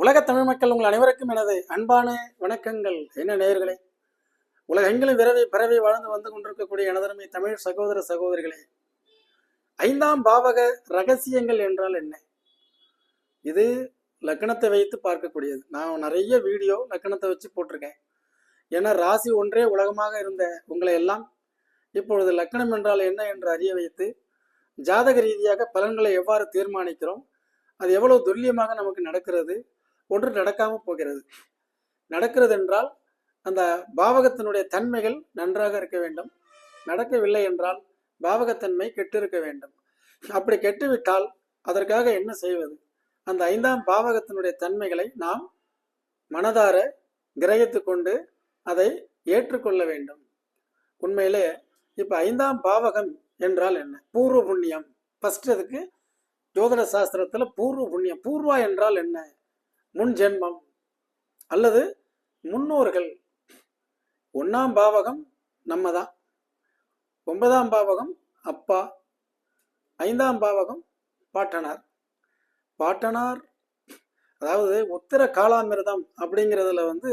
உலக தமிழ் மக்கள் உங்கள் அனைவருக்கும் எனது அன்பான வணக்கங்கள். என்ன நேயர்களே? உலகெங்கிலும் விரவி பரவி வாழ்ந்து வந்து கொண்டிருக்கக்கூடிய எனதருமை தமிழ் சகோதர சகோதரிகளே ஐந்தாம் பாவக ரகசியங்கள் என்றால் என்ன? இது லக்கணத்தை வைத்து பார்க்கக்கூடியது. நான் நிறைய வீடியோ லக்கணத்தை வச்சு போட்டிருக்கேன். ஏன்னா ராசி ஒன்றே உலகமாக இருந்த உங்களை எல்லாம் இப்பொழுது லக்கணம் என்றால் என்ன என்று அறிய வைத்து ஜாதக ரீதியாக பலன்களை எவ்வாறு தீர்மானிக்கிறோம் அது எவ்வளவு துல்லியமாக நமக்கு நடக்கிறது ஒன்று நடக்காமல் போகிறது. நடக்கிறது என்றால் அந்த பாவகத்தினுடைய தன்மைகள் நன்றாக இருக்க வேண்டும். நடக்கவில்லை என்றால் பாவகத்தன்மை கெட்டிருக்க வேண்டும். அப்படி கெட்டுவிட்டால் அதற்காக என்ன செய்வது? அந்த ஐந்தாம் பாவகத்தினுடைய தன்மைகளை நாம் மனதார கிரகித்து கொண்டு அதை ஏற்றுக்கொள்ள வேண்டும். உண்மையிலே இப்போ ஐந்தாம் பாவகம் என்றால் என்ன? பூர்வ புண்ணியம். ஃபர்ஸ்ட் அதுக்கு ஜோதிட சாஸ்திரத்துல பூர்வ புண்ணியம். பூர்வா என்றால் என்ன? முன் ஜென்மம். அல்லது முன்னோர்கள். ஒன்றாம் பாவகம் நம்ம தான் ஒன்பதாம் பாவகம் அப்பா. ஐந்தாம் பாவகம் பாட்டனார். பாட்டனார் அதாவது உத்தர காலாமிர்தம் அப்படிங்கிறதுல வந்து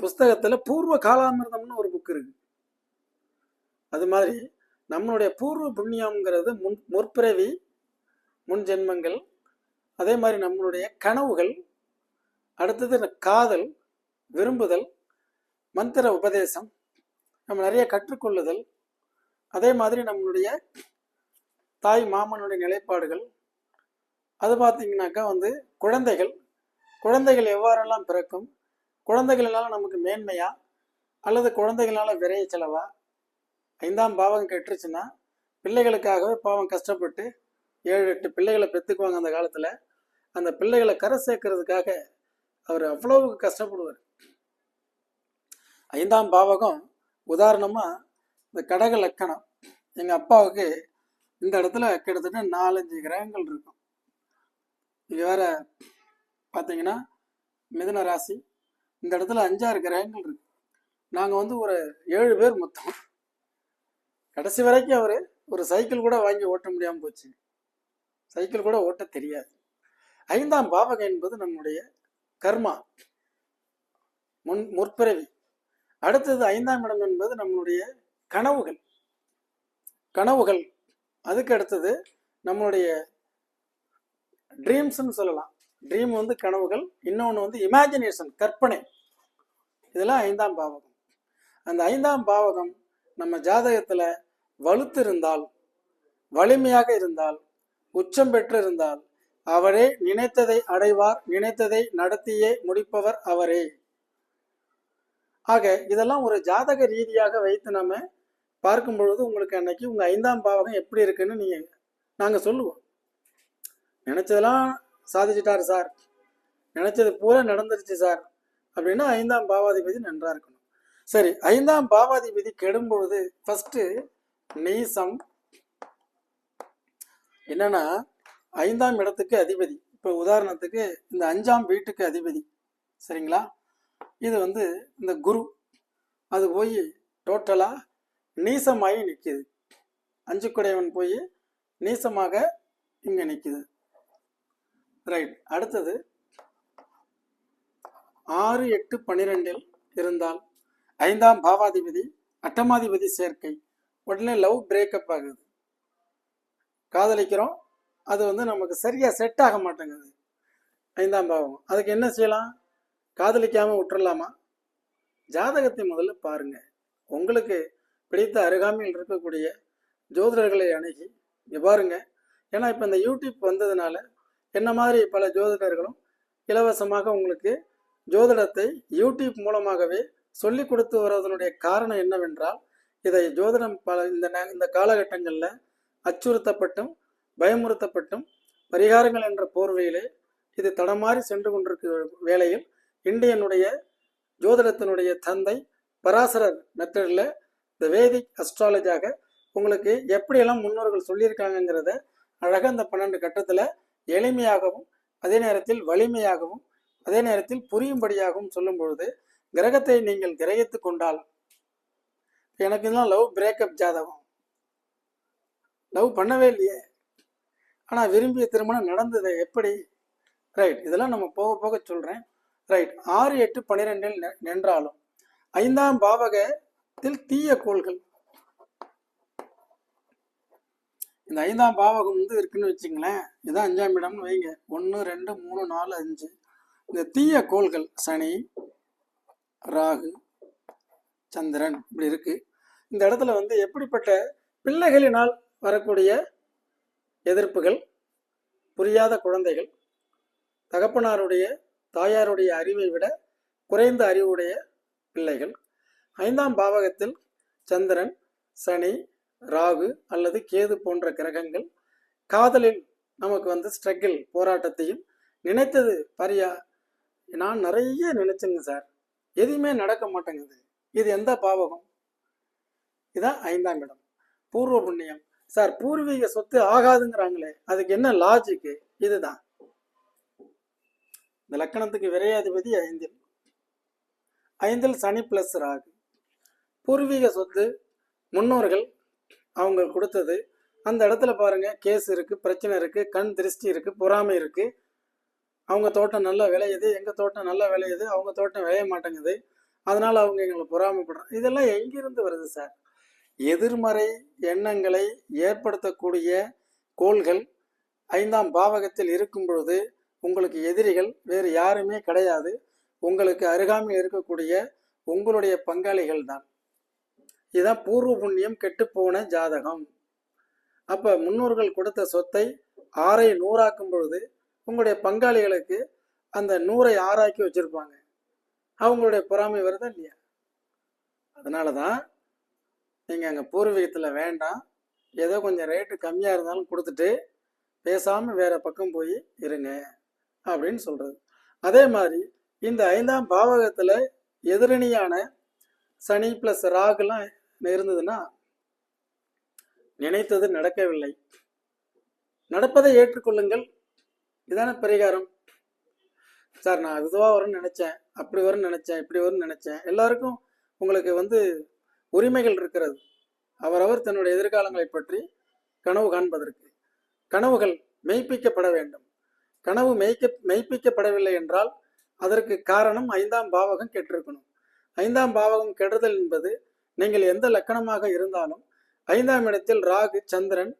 புஸ்தகத்தில் பூர்வ காலாமிர்தம்னு ஒரு புக் இருக்கு. அது மாதிரி நம்மளுடைய பூர்வ புண்ணியம்ங்கிறது முன் முற்பிறவி முன் ஜென்மங்கள் அதே மாதிரி நம்மளுடைய கனவுகள் அடுத்தது காதல் விரும்புதல் மந்திர உபதேசம் நம்ம நிறைய கற்றுக்கொள்ளுதல் அதே மாதிரி நம்மளுடைய தாய் மாமனுடைய நிலைப்பாடுகள். அது பார்த்தீங்கன்னாக்கா வந்து குழந்தைகள் குழந்தைகள் எவ்வாறெல்லாம் பிறக்கும்? குழந்தைகளால் நமக்கு மேன்மையா? அல்லது குழந்தைகளால் விரைய செலவா? ஐந்தாம் பாவம் கெட்டுருச்சுன்னா பிள்ளைகளுக்காகவே பாவம் கஷ்டப்பட்டு ஏழு எட்டு பிள்ளைகளை பெற்றுக்குவாங்க அந்த காலத்தில். அந்த பிள்ளைகளை கரை சேர்க்கறதுக்காக அவர் அவ்வளவு கஷ்டப்படுவார். ஐந்தாம் பாவகம் உதாரணமாக இந்த கடக லக்கணம். எங்கள் அப்பாவுக்கு இந்த இடத்துல கிட்டத்தட்ட நாலஞ்சு கிரகங்கள் இருக்கும். இங்கே வேற பார்த்தீங்கன்னா மிதுன ராசி இந்த இடத்துல அஞ்சாறு கிரகங்கள் இருக்கு. நாங்கள் வந்து ஒரு ஏழு பேர் மொத்தம். கடைசி வரைக்கும் அவர் ஒரு சைக்கிள் கூட வாங்கி ஓட்ட முடியாமல் போச்சு. சைக்கிள் கூட ஓட்ட தெரியாது. ஐந்தாம் பாவகம் என்பது நம்முடைய கர்மா முன் முற்பிறவி. அடுத்தது ஐந்தாம் இடம் என்பது நம்மளுடைய கனவுகள். கனவுகள். அதுக்கு அடுத்தது நம்மளுடைய ட்ரீம்ஸ்ன்னு சொல்லலாம். ட்ரீம் வந்து கனவுகள் இன்னொன்று வந்து இமேஜினேஷன் கற்பனை. இதெல்லாம் ஐந்தாம் பாவகம். அந்த ஐந்தாம் பாவகம் நம்ம ஜாதகத்தில் வலுத்து இருந்தால் வலிமையாக இருந்தால் உச்சம் பெற்று இருந்தால் அவரே நினைத்ததை அடைவார் நினைத்ததை நடத்தியே முடிப்பவர் அவரே. ஆக இதெல்லாம் ஒரு ஜாதக ரீதியாக வைத்து நம்ம பார்க்கும் பொழுது உங்களுக்கு அன்னைக்கு உங்க ஐந்தாம் பாவகம் எப்படி இருக்குன்னு நீங்க நாங்க சொல்லுவோம். நினைச்சதெல்லாம் சாதிச்சிட்டாரு சார். நினைச்சது பூரா நடந்துருச்சு சார். அப்படின்னா ஐந்தாம் பாவாதிபதி நன்றா இருக்கணும். சரி ஐந்தாம் பாவாதிபதி கெடும் பொழுது ஃபர்ஸ்ட் நீசம் என்னன்னா ஐந்தாம் இடத்துக்கு அதிபதி. இப்போ உதாரணத்துக்கு இந்த அஞ்சாம் வீட்டுக்கு அதிபதி. சரிங்களா? இது வந்து இந்த குரு. அது போய் டோட்டலாக நீசமாகி நிற்கிது அஞ்சு குடையவன் போய் நீசமாக இங்கே நிற்கிது ரைட் அடுத்தது ஆறு எட்டு பன்னிரெண்டில் இருந்தால் ஐந்தாம் பாவாதிபதி அட்டமாதிபதி சேர்க்கை. உடனே லவ் பிரேக்கப் ஆகுது. காதலிக்கிறோம் அது வந்து நமக்கு சரியாக செட் ஆக மாட்டேங்குது. ஐந்தாம் பாவம். அதுக்கு என்ன செய்யலாம்? காதலிக்காமல் விட்டுறலாமா? ஜாதகத்தை முதல்ல பாருங்க. உங்களுக்கு பிடித்த அருகாமையில் இருக்கக்கூடிய ஜோதிடர்களை அணுகி இங்கே பாருங்க. ஏன்னா இப்போ இந்த யூடியூப் வந்ததுனால என்ன மாதிரி பல ஜோதிடர்களும் இலவசமாக உங்களுக்கு ஜோதிடத்தை யூடியூப் மூலமாகவே சொல்லி கொடுத்து வருவதனுடைய காரணம் என்னவென்றால் இதை ஜோதிடம் பல இந்த இந்த காலகட்டங்களில் அச்சுறுத்தப்பட்டும் பயமுறுத்தப்பட்டும் பரிகாரங்கள் என்ற போர்வையிலே இது தடமாறி சென்று கொண்டிருக்க வேளையில் இந்தியனுடைய ஜோதிடத்தினுடைய தந்தை பராசரர் மெத்தடில் இந்த வேதிக் அஸ்ட்ராலஜாக உங்களுக்கு எப்படியெல்லாம் முன்னோர்கள் சொல்லியிருக்காங்கங்கிறத அழகாக இந்த பன்னெண்டு கட்டத்தில் எளிமையாகவும் அதே நேரத்தில் வலிமையாகவும் அதே நேரத்தில் புரியும்படியாகவும் சொல்லும் பொழுது கிரகத்தை நீங்கள் கிரகித்து கொண்டால் எனக்கு இதெல்லாம் லவ் பிரேக்கப் ஜாதகம். லவ் பண்ணவே இல்லையே. ஆனால் விரும்பிய திருமணம் நடந்தது எப்படி? ரைட் இதெல்லாம் நம்ம போக போக சொல்கிறேன் ரைட் ஆறு எட்டு பன்னிரெண்டில் நெ- நின்றாலும் ஐந்தாம் பாவகத்தில் தீய கோள்கள். இந்த ஐந்தாம் பாவகம் வந்து இருக்குன்னு வச்சுங்களேன் இதான் அஞ்சாம் இடம்னு வைங்க. ஒன்று ரெண்டு மூணு நாலு அஞ்சு. இந்த தீய கோள்கள் சனி ராகு சந்திரன் இப்படி இருக்கு. இந்த இடத்துல வந்து எப்படிப்பட்ட பிள்ளைகளினால் வரக்கூடிய எதிர்ப்புகள் புரியாத குழந்தைகள் தகப்பனாருடைய தாயாருடைய அறிவை விட குறைந்த அறிவுடைய பிள்ளைகள். ஐந்தாம் பாவகத்தில் சந்திரன் சனி ராகு அல்லது கேது போன்ற கிரகங்கள் காதலில் நமக்கு வந்து ஸ்ட்ரகிள் போராட்டத்தையும் நினைத்தது பரியா நான் நிறைய நினைச்சேங்க சார். எதுவுமே நடக்க மாட்டேங்குது. இது எந்த பாவகம்? இதான் ஐந்தாம் இடம். பூர்வ புண்ணியம். சார் பூர்வீக சொத்து ஆகாதுங்கிறாங்களே அதுக்கு என்ன லாஜிக்கு இதுதான். இந்த லக்கணத்துக்கு விரையாதிபதி ஐந்தில். ஐந்தில் சனி பிளஸ் ராகு. பூர்வீக சொத்து முன்னோர்கள் அவங்க கொடுத்தது. அந்த இடத்துல பாருங்க கேஸ் இருக்கு பிரச்சனை இருக்கு கண் திருஷ்டி இருக்கு பொறாமை இருக்கு. அவங்க தோட்டம் நல்லா விளையுது எங்க தோட்டம் நல்லா விளையுது அவங்க தோட்டம் விளைய மாட்டேங்குது. அதனால அவங்க எங்களை பொறாமைப்படுறோம் இதெல்லாம் எங்கிருந்து வருது சார்? எதிர்மறை எண்ணங்களை ஏற்படுத்தக்கூடிய கோள்கள் ஐந்தாம் பாவகத்தில் இருக்கும் பொழுது உங்களுக்கு எதிரிகள் வேறு யாருமே கிடையாது. உங்களுக்கு அருகாமையில் இருக்கக்கூடிய உங்களுடைய பங்காளிகள் தான். இதுதான் பூர்வ புண்ணியம் கெட்டுப்போன ஜாதகம். அப்ப முன்னோர்கள் கொடுத்த சொத்தை ஆறை நூறாக்கும் பொழுது உங்களுடைய பங்காளிகளுக்கு அந்த நூறை ஆறாக்கி வச்சிருப்பாங்க. அவங்களுடைய பொறாமை வருதா இல்லையா? அதனால தான் நீங்கள் அங்கே பூர்வீகத்தில் வேண்டாம். ஏதோ கொஞ்சம் ரேட்டு கம்மியாக இருந்தாலும் கொடுத்துட்டு பேசாமல் வேறு பக்கம் போய் இருங்க அப்படின்னு சொல்கிறது அதே மாதிரி இந்த ஐந்தாம் பாவகத்தில் எதிரணியான சனி ப்ளஸ் ராகுலாம் இருந்ததுன்னா நினைத்தது நடக்கவில்லை. நடப்பதை ஏற்றுக்கொள்ளுங்கள். இதான பரிகாரம். சார் நான் இதுவாக வரும்னு நினச்சேன். அப்படி வரும்னு நினச்சேன் இப்படி வரும்னு நினச்சேன். எல்லாருக்கும் உங்களுக்கு வந்து உரிமைகள் இருக்கிறது. அவரவர் தன்னுடைய எதிர்காலங்களை பற்றி கனவு காண்பதற்கு. கனவுகள் மெய்ப்பிக்கப்பட வேண்டும். கனவு மெய்க்க மெய்ப்பிக்கப்படவில்லை என்றால் அதற்கு காரணம் ஐந்தாம் பாவகம் கெட்டிருக்கணும். ஐந்தாம் பாவகம் கெடுதல் என்பது நீங்கள் எந்த லக்கணமாக இருந்தாலும் ஐந்தாம் இடத்தில் ராகு சந்திரன்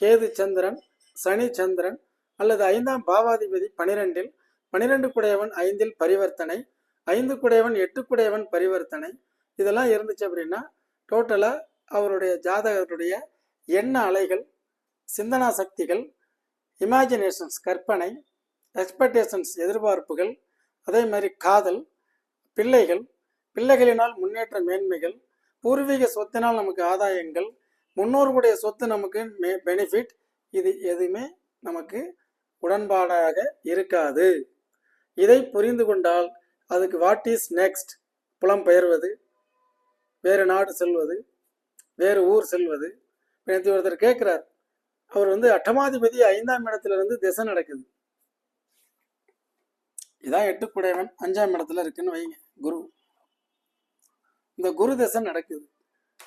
கேது சந்திரன் சனி சந்திரன் அல்லது ஐந்தாம் பாவாதிபதி பனிரெண்டில் பனிரெண்டு குடையவன் ஐந்தில் பரிவர்த்தனை ஐந்து குடையவன் எட்டு குடையவன் பரிவர்த்தனை இதெல்லாம் இருந்துச்சு அப்படின்னா டோட்டலாக அவருடைய ஜாதகருடைய எண்ண அலைகள் சிந்தனா சக்திகள் இமேஜினேஷன்ஸ் கற்பனை எக்ஸ்பெக்டேஷன்ஸ் எதிர்பார்ப்புகள் அதே மாதிரி காதல் பிள்ளைகள் பிள்ளைகளினால் முன்னேற்ற மேன்மைகள் பூர்வீக சொத்தினால் நமக்கு ஆதாயங்கள் முன்னோர்களுடைய சொத்து நமக்கு மே பெனிஃபிட் இது எதுவுமே நமக்கு உடன்பாடாக இருக்காது. இதை புரிந்து கொண்டால் அதுக்கு வாட் இஸ் நெக்ஸ்ட் புலம்பெயர்வது வேறு நாடு செல்வது வேறு ஊர் செல்வது. நேற்று ஒருத்தர் கேட்குறார் அவர் வந்து அட்டமாதிபதி ஐந்தாம் இடத்துல இருந்து திசை நடக்குது. இதான் எட்டுக்குடையவன் அஞ்சாம் இடத்துல இருக்குன்னு வைங்க குரு. இந்த குரு திசை நடக்குது.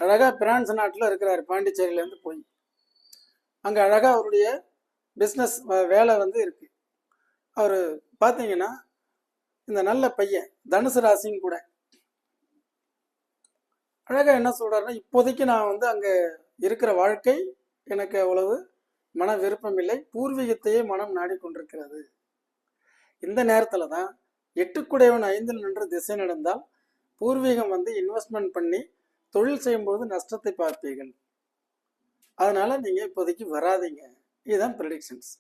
அழகாக பிரான்ஸ் நாட்டில் இருக்கிறார் பாண்டிச்சேரியிலேருந்து போய். அங்கே அழகாக அவருடைய பிஸ்னஸ் வேலை வந்து இருக்குது அவர் பார்த்தீங்கன்னா இந்த நல்ல பையன் தனுசு ராசியும் கூட அழகா என்ன சொல்றாருன்னா இப்போதைக்கு நான் வந்து அங்கே இருக்கிற வாழ்க்கை எனக்கு அவ்வளவு மன விருப்பம் இல்லை. பூர்வீகத்தையே மனம் நாடிக்கொண்டிருக்கிறது. இந்த நேரத்தில் தான் எட்டுக்குடையவன் ஐந்தில் நின்று திசை நடந்தால் பூர்வீகம் வந்து இன்வெஸ்ட்மெண்ட் பண்ணி தொழில் செய்யும்போது நஷ்டத்தை பார்ப்பீர்கள். அதனால நீங்க இப்போதைக்கு வராதீங்க. இதுதான் ப்ரெடிக்ஷன்ஸ்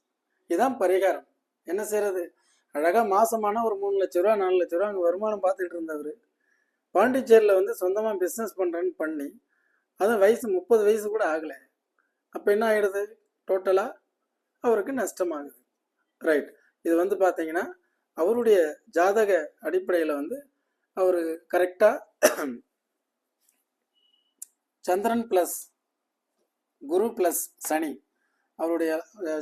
இதுதான் பரிகாரம். என்ன செய்யறது அழகா மாசமான ஒரு மூணு லட்ச ரூபா நாலு லட்ச ரூபா அங்கே வருமானம் பார்த்துட்டு இருந்தவர். பாண்டிச்சேரியில் வந்து சொந்தமாக பிஸ்னஸ் பண்ணுறேன்னு பண்ணி அதுவும் வயசு முப்பது வயசு கூட ஆகலை. அப்போ என்ன ஆகிடுது டோட்டலாக அவருக்கு நஷ்டமாகுது. ரைட் இது வந்து பார்த்தீங்கன்னா அவருடைய ஜாதக அடிப்படையில் வந்து அவர் கரெக்டாக சந்திரன் ப்ளஸ் குரு ப்ளஸ் சனி. அவருடைய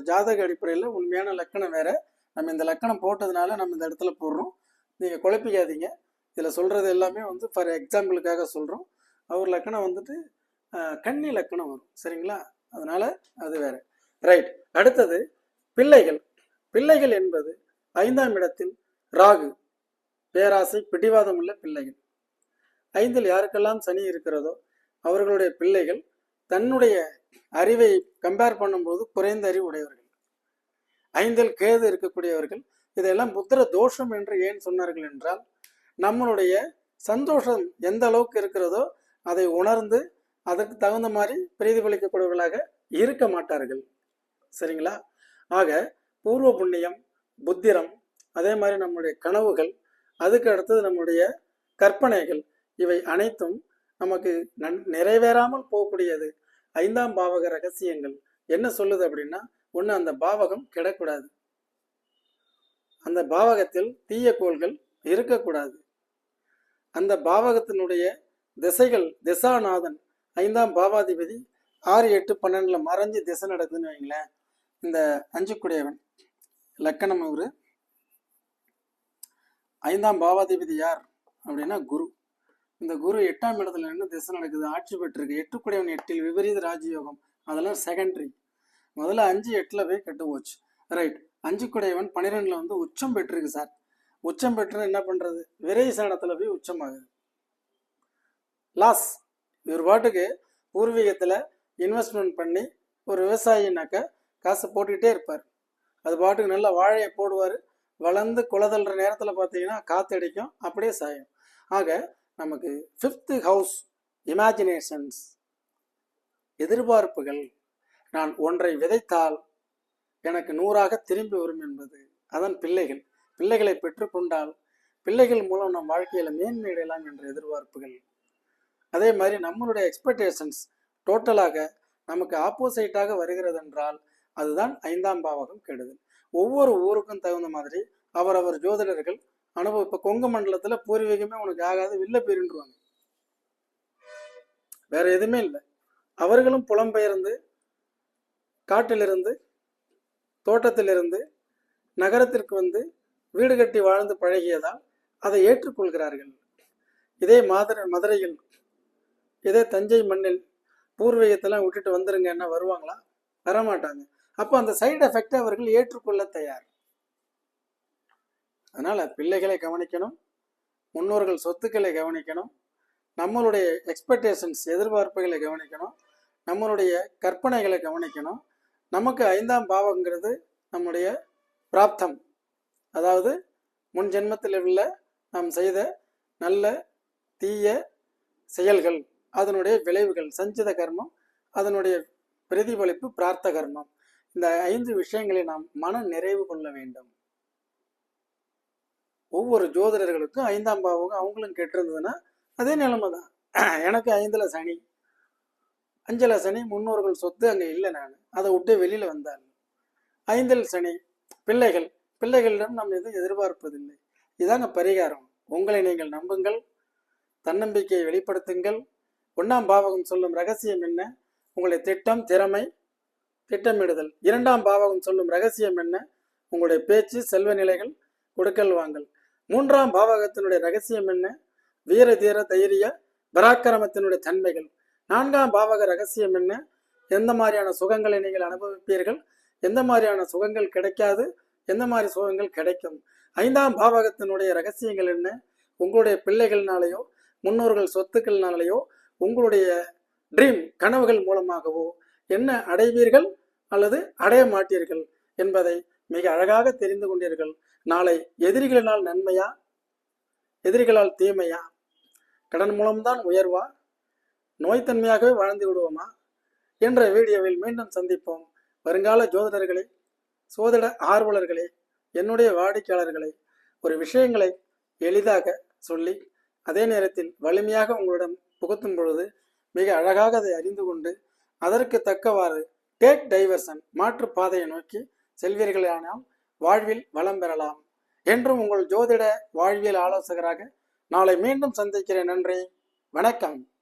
ஜாதக அடிப்படையில் உண்மையான லக்கணம் வேறு. நம்ம இந்த லக்கணம் போட்டதுனால நம்ம இந்த இடத்துல போடுறோம். நீங்கள் குழப்பிக்காதீங்க. இதில் சொல்கிறது எல்லாமே வந்து ஃபார் எக்ஸாம்பிளுக்காக சொல்கிறோம் அவர் லக்கணம் வந்துட்டு கன்னி லக்கணம் வரும். சரிங்களா? அதனால் அது வேற. ரைட் அடுத்தது பிள்ளைகள். பிள்ளைகள் என்பது ஐந்தாம் இடத்தில் ராகு. பேராசை பிடிவாதம் உள்ள பிள்ளைகள். ஐந்தில் யாருக்கெல்லாம் சனி இருக்கிறதோ அவர்களுடைய பிள்ளைகள் தன்னுடைய அறிவை கம்பேர் பண்ணும்போது குறைந்த அறிவு உடையவர்கள். ஐந்தில் கேது இருக்கக்கூடியவர்கள். இதையெல்லாம் புத்திர தோஷம் என்று ஏன் சொன்னார்கள் என்றால் நம்மளுடைய சந்தோஷம் எந்த அளவுக்கு இருக்கிறதோ அதை உணர்ந்து அதற்கு தகுந்த மாதிரி பிரீதிபலிக்கக்கூடியவர்களாக இருக்க மாட்டார்கள். சரிங்களா? ஆக பூர்வ புண்ணியம் புத்திரம் அதே மாதிரி நம்முடைய கனவுகள் அதுக்கு அடுத்தது நம்முடைய கற்பனைகள் இவை அனைத்தும் நமக்கு நன்- நிறைவேறாமல் போகக்கூடியது. ஐந்தாம் பாவக ரகசியங்கள். என்ன சொல்லுது அப்படின்னா ஒன்று அந்த பாவகம் கிடக்கூடாது. அந்த பாவகத்தில் தீய கோள்கள் இருக்கக்கூடாது. அந்த பாவகத்தினுடைய திசைகள் திசாநாதன் ஐந்தாம் பாவாதிபதி ஆறு எட்டு பன்னெண்டுல மறைஞ்சு திசை நடக்குதுன்னு வைங்களேன். இந்த அஞ்சுக்குடையவன் லக்கணம் அவர். ஐந்தாம் பாவாதிபதி யார் அப்படின்னா குரு. இந்த குரு எட்டாம் இடத்துல என்ன திசை நடக்குது ஆட்சி பெற்றிருக்கு. எட்டுக்குடையவன் எட்டில் விபரீத ராஜயோகம் அதெல்லாம் செகண்டரி முதல்ல அஞ்சு எட்டில் போய் கெட்டு போச்சு. ரைட் அஞ்சு குடையவன் பன்னிரெண்டுல வந்து உச்சம் பெற்றிருக்கு சார் உச்சம் பெற்று என்ன பண்றது? விரை சாணத்தில் போய் உச்சமாகுது. லாஸ் இவர் பாட்டுக்கு பூர்வீகத்துல இன்வெஸ்ட்மெண்ட் பண்ணி ஒரு விவசாயினாக்க காசு போட்டுக்கிட்டே இருப்பார். அது பாட்டுக்கு நல்லா வாழையை போடுவார். வளர்ந்து குலதல்ற நேரத்தில் பார்த்தீங்கன்னா காத்தடிக்கும் அப்படியே சாயும். ஆக நமக்கு ஃபிஃப்த்து ஹவுஸ் இமேஜினேஷன்ஸ் எதிர்பார்ப்புகள். நான் ஒன்றை விதைத்தால் எனக்கு நூறாக திரும்பி வரும் என்பது. அதன் பிள்ளைகள். பிள்ளைகளை பெற்றுக்கொண்டால் பிள்ளைகள் மூலம் நம் வாழ்க்கையில மேன்மை அடையலாம் என்ற எதிர்பார்ப்புகள். அதே மாதிரி நம்மளுடைய எக்ஸ்பெக்டேஷன்ஸ் டோட்டலாக நமக்கு ஆப்போசிட்டாக வருகிறது என்றால் அதுதான் ஐந்தாம் பாவகம் கெடுதல். ஒவ்வொரு ஊருக்கும் தகுந்த மாதிரி அவரவர் ஜோதிடர்கள் அனுபவம் இப்போ கொங்கு மண்டலத்துல பூர்வீகமே உனக்கு ஆகாது வில்ல பேருன்றுவாங்க. வேற எதுவுமே இல்லை. அவர்களும் புலம்பெயர்ந்து காட்டிலிருந்து தோட்டத்திலிருந்து நகரத்திற்கு வந்து வீடு கட்டி வாழ்ந்து பழகியதால் அதை ஏற்றுக்கொள்கிறார்கள். இதே மாதிரி மதுரையில் இதே தஞ்சை மண்ணில் பூர்வீகத்தெல்லாம் விட்டுட்டு வந்துருங்க என்ன வருவாங்களா? வரமாட்டாங்க. அப்போ அந்த சைடு எஃபெக்டை அவர்கள் ஏற்றுக்கொள்ள தயார். அதனால பிள்ளைகளை கவனிக்கணும் முன்னோர்கள் சொத்துக்களை கவனிக்கணும் நம்மளுடைய எக்ஸ்பெக்டேஷன்ஸ் எதிர்பார்ப்புகளை கவனிக்கணும் நம்மளுடைய கற்பனைகளை கவனிக்கணும். நமக்கு ஐந்தாம் பாவங்கிறது நம்முடைய பிராப்தம். அதாவது முன் ஜென்மத்தில் உள்ள நாம் செய்த நல்ல தீய செயல்கள் அதனுடைய விளைவுகள் சஞ்சித கர்மம் அதனுடைய பிரதிபலிப்பு பிரார்த்த கர்மம். இந்த ஐந்து விஷயங்களை நாம் மன நிறைவு கொள்ள வேண்டும். ஒவ்வொரு ஜோதிடர்களுக்கும் ஐந்தாம் பாவம் அவங்களும் கெட்டிருந்ததுன்னா அதே நிலைமை தான். எனக்கு ஐந்துல சனி அஞ்சல சனி முன்னோர்கள் சொத்து அங்கே இல்லை நான். அதை விட்டு வெளியில் வந்தாள் ஐந்தில் சனி பிள்ளைகள் பிள்ளைகளிடம் நாம் எதுவும் எதிர்பார்ப்பதில்லை. இதாங்க பரிகாரம். உங்களை நீங்கள் நம்புங்கள் தன்னம்பிக்கையை வெளிப்படுத்துங்கள். ஒன்றாம் பாவகம் சொல்லும் ரகசியம் என்ன? உங்களுடைய திட்டம் திறமை திட்டமிடுதல். இரண்டாம் பாவகம் சொல்லும் ரகசியம் என்ன? உங்களுடைய பேச்சு செல்வ நிலைகள் கொடுக்கல் வாங்கல். மூன்றாம் பாவகத்தினுடைய ரகசியம் என்ன? வீர தீர தைரிய பராக்கிரமத்தினுடைய தன்மைகள். நான்காம் பாவக ரகசியம் என்ன? எந்த மாதிரியான சுகங்களை நீங்கள் அனுபவிப்பீர்கள்? எந்த மாதிரியான சுகங்கள் கிடைக்காது? எந்த மாதிரி சுகங்கள் கிடைக்கும்? ஐந்தாம் பாவகத்தினுடைய ரகசியங்கள் என்ன? உங்களுடைய பிள்ளைகள்னாலேயோ முன்னோர்கள் சொத்துக்கள்னாலேயோ உங்களுடைய ட்ரீம் கனவுகள் மூலமாகவோ என்ன அடைவீர்கள் அல்லது அடைய மாட்டீர்கள் என்பதை மிக அழகாக தெரிந்து கொண்டீர்கள். நாளை எதிரிகளினால் நன்மையா? எதிரிகளால் தீமையா? கடன் மூலம்தான் உயர்வா? நோய்த்தன்மையாகவே வாழ்ந்து விடுவோமா? என்ற வீடியோவில் மீண்டும் சந்திப்போம். வருங்கால ஜோதிடர்களே சோதிட ஆர்வலர்களே என்னுடைய வாடிக்கையாளர்களை ஒரு விஷயங்களை எளிதாக சொல்லி அதே நேரத்தில் வலிமையாக உங்களிடம் புகுத்தும் பொழுது மிக அழகாக அதை அறிந்து கொண்டு அதற்கு தக்கவாறு டேக் டைவர்சன் மாற்று பாதையை நோக்கி செல்வீர்களானால் வாழ்வில் வளம் பெறலாம். என்றும் உங்கள் ஜோதிட வாழ்வியல் ஆலோசகராக நாளை மீண்டும் சந்திக்கிறேன். நன்றி. வணக்கம்.